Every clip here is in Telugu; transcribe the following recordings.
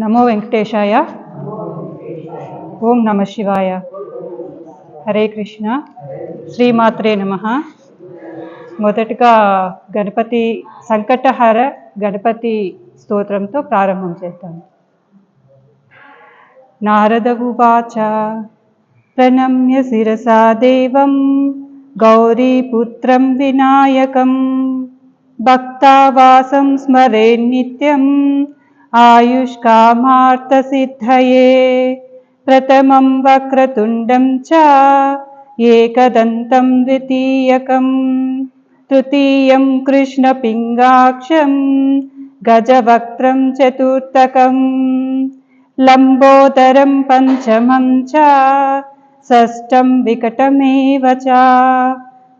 నమో వెంకటేశాయ. ఓం నమ శివాయ. హరే కృష్ణ. శ్రీమాత్రే నమ. మొదటగా గణపతి సంకటహర గణపతి స్తోత్రంతో ప్రారంభం చేద్దాం. నారద ఉవాచ ప్రణమ్య శిరసా దేవం గౌరీపుత్రం వినాయకం భక్తావాసం స్మరే నిత్యం आयुष्कामार्थसिद्धये प्रथमं वक्रतुण्डं च एकदन्तं द्वितीयकं तृतीयं कृष्णपिङ्गाक्षं गजवक्त्रं चतुर्थकम्, लम्बोदरं पञ्चमं च, षष्ठं विकटमेव च,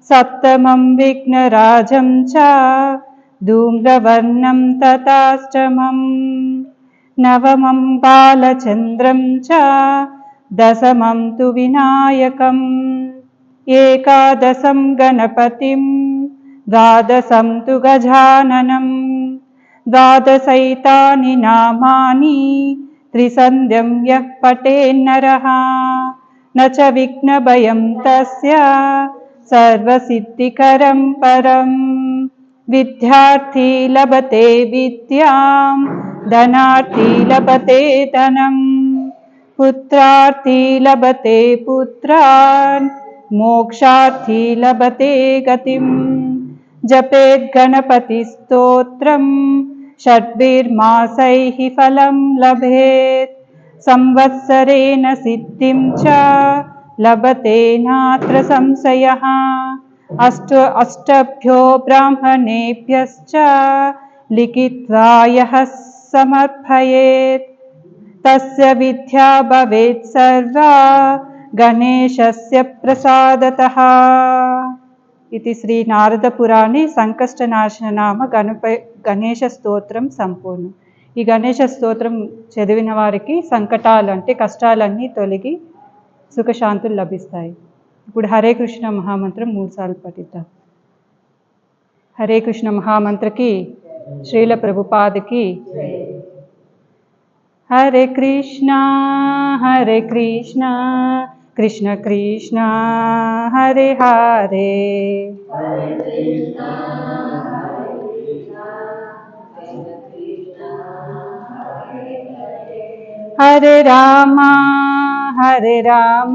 सप्तमं विघ्नराजं च धूम्रवर्णं तथाष्टमम् नवमं बालचन्द्रं च दशमं तु विनायकम् एकादशं गणपतिं द्वादशं तु गजाननं द्वादशैतानि नामानि त्रिसन्ध्यं यः पटे न च विघ्नभयं तस्य सर्वसिद्धिकरं परम्। विद्यार्थी लभते विद्यां धनार्थी लभते धनं पुत्रार्थी लभते पुत्रान्, मोक्षार्थी लभते गतिं जपेद्गणपतिस्तोत्रं षड्भिर्मासैः फलं लभेत्। संवत्सरेण सिद्धिं च लभते नात्र संशयः। अष्ट अष्टभ्यो ब्राह्मणेभ्यश्च लिखित्वा यः समर्पयेत् तस्य विद्या भवेत् सर्वा गणेशस्य प्रसादतः ఇది శ్రీ నారద పురాణి సంకష్టనాశన నామ గణప గణేశ స్తోత్రం సంపూర్ణం ఈ గణేశ స్తోత్రం చదివిన వారికి సంకటాలు అంటే కష్టాలన్నీ తొలగి సుఖశాంతులు లభిస్తాయి ఇప్పుడు హరే కృష్ణ మహామంత్రం మూడు సార్లు పఠిద్దాం. హరే కృష్ణ మహామంత్రకి శ్రీల ప్రభుపాదకి హరే కృష్ణ హరే కృష్ణ కృష్ణ కృష్ణ హరే హరే. హరే రామ హరే రామ.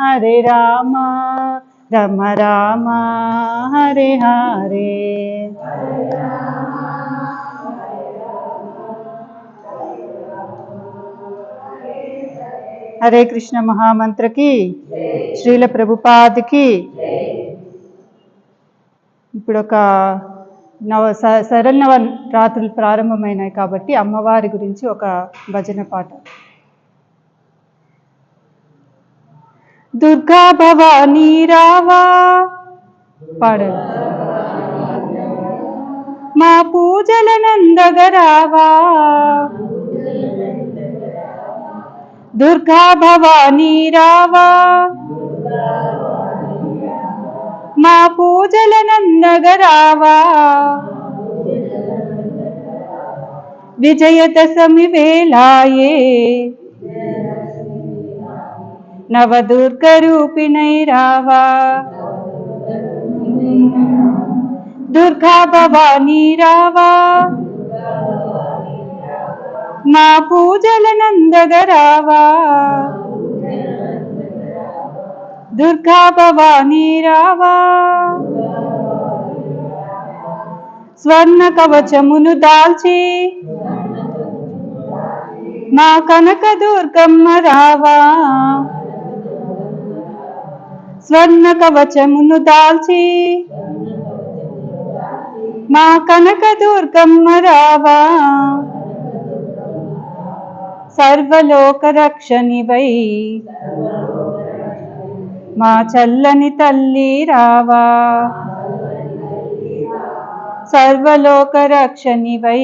హరే రామ రమ రామ హరే హరే. హరే కృష్ణ మహామంత్రకి శ్రీల ప్రభుపాదికి. ఇప్పుడు ఒక నవ స- శరన్నవ రాత్రులు ప్రారంభమైనాయి కాబట్టి అమ్మవారి గురించి ఒక భజన పాట. దుర్గా భవానీ రావా? పాడండి మా పూజల నందగరావా? దుర్గా భవానీ రావా? మా పూజల నందగరావా? విజయదశమి వేళాయే నవదుర్గ రూపిణై రావా. దుర్గా భవానీ రావా. మా పూజల నందగరావా. దుర్గా భవానీ రావా. స్వర్ణ కవచమును దాల్చి మా కనక దుర్గమ్మ రావా. స్వర్ణ కవచమును దాల్చి మా కనక దుర్గమ్మ రావా. సర్వలోక రక్షణివై మా చల్లని తల్లి రావా. సర్వలోక రక్షణివై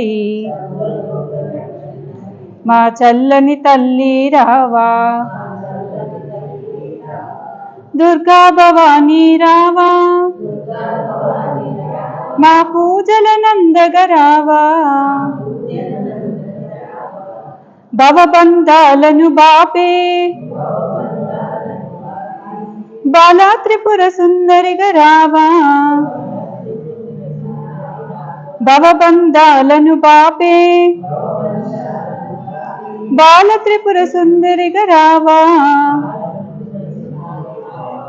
మా చల్లని తల్లి రావా. దుర్గా భవానీ రావా. మా పూజల నందగ రావా భవబంధాలను బాపే. బాలా త్రిపుర సుందరిగా రావా. భవబంధాలను బాపే. బాల త్రిపుర సుందరిగా రావా.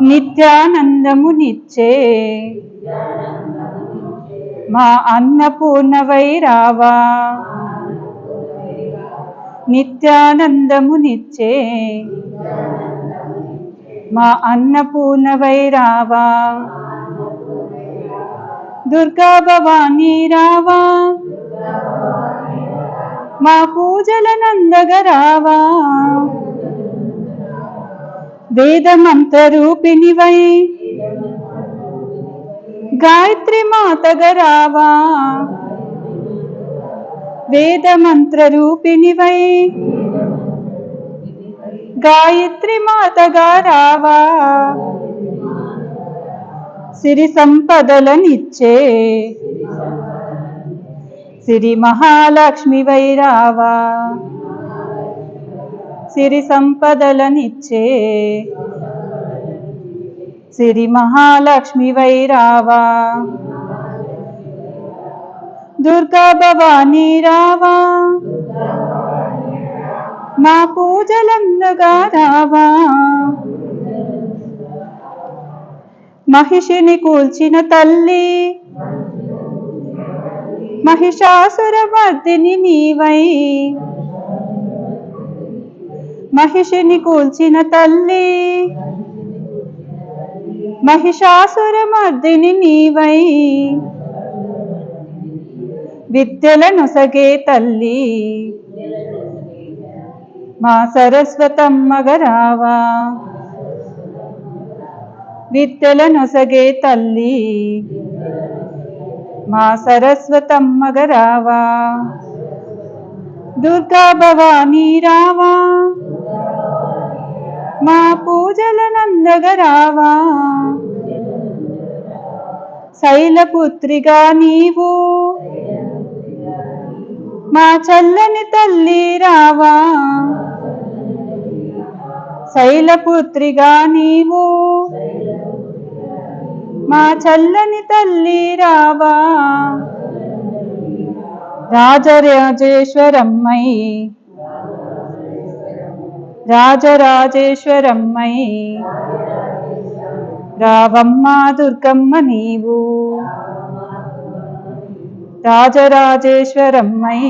నిత్యానందము నిచ్చే మా అన్నపూర్ణవై రావా నిత్యానందము నిచ్చే మా అన్నపూర్ణవై రావా దుర్గా భవానీ రావా. మా పూజల నందగ రావా వేదమంత్ర రూపిణివై. గాయత్రి మాతగ రావా. వేదమంత్ర రూపిణివై. గాయత్రి మాతగా రావా. సిరి సంపదలనిచ్చే. సిరి మహాలక్ష్మి వైరావా సిరి సంపదలనిచ్చే సిరి మహాలక్ష్మి వైరావా. దుర్గా భవానీ రావా. మా పూజలందగా రావా. మహిషిని కూల్చిన తల్లి. మహిషాసుర వర్ధిని నీవై. మహిషిని కూల్చిన తల్లి. మహిషాసురమర్దిని నీవై. విద్యల నొసగే తల్లి. మా సరస్వతమ్మగరావా విద్యల నొసగే తల్లి. మా సరస్వతమ్మగరావా దుర్గా భవానీ రావా. మా పూజల నందగ రావా శైలపుత్రిగా నీవు. మా చల్లని తల్లి రావా. శైలపుత్రిగా నీవు. మా చల్లని తల్లి రావా. రాజరాజేశ్వరమ్మై రాజరాజేశ్వరమ్మై రావమ్మ దుర్గమ్మ నీవు. రాజరాజేశ్వరమ్మై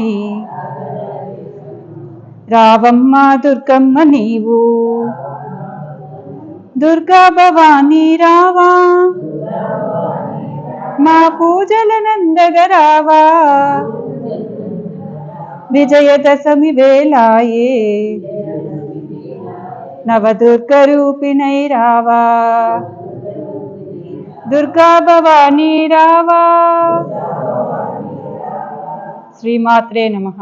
రావమ్మ దుర్గమ్మ నీవు. దుర్గా భవానీ రావా. మా పూజల నందగ రావా విజయదశమి వేలాయే నవదుర్గ రూపిణై రావా దుర్గా భవానీ రావా శ్రీమాత్రే నమః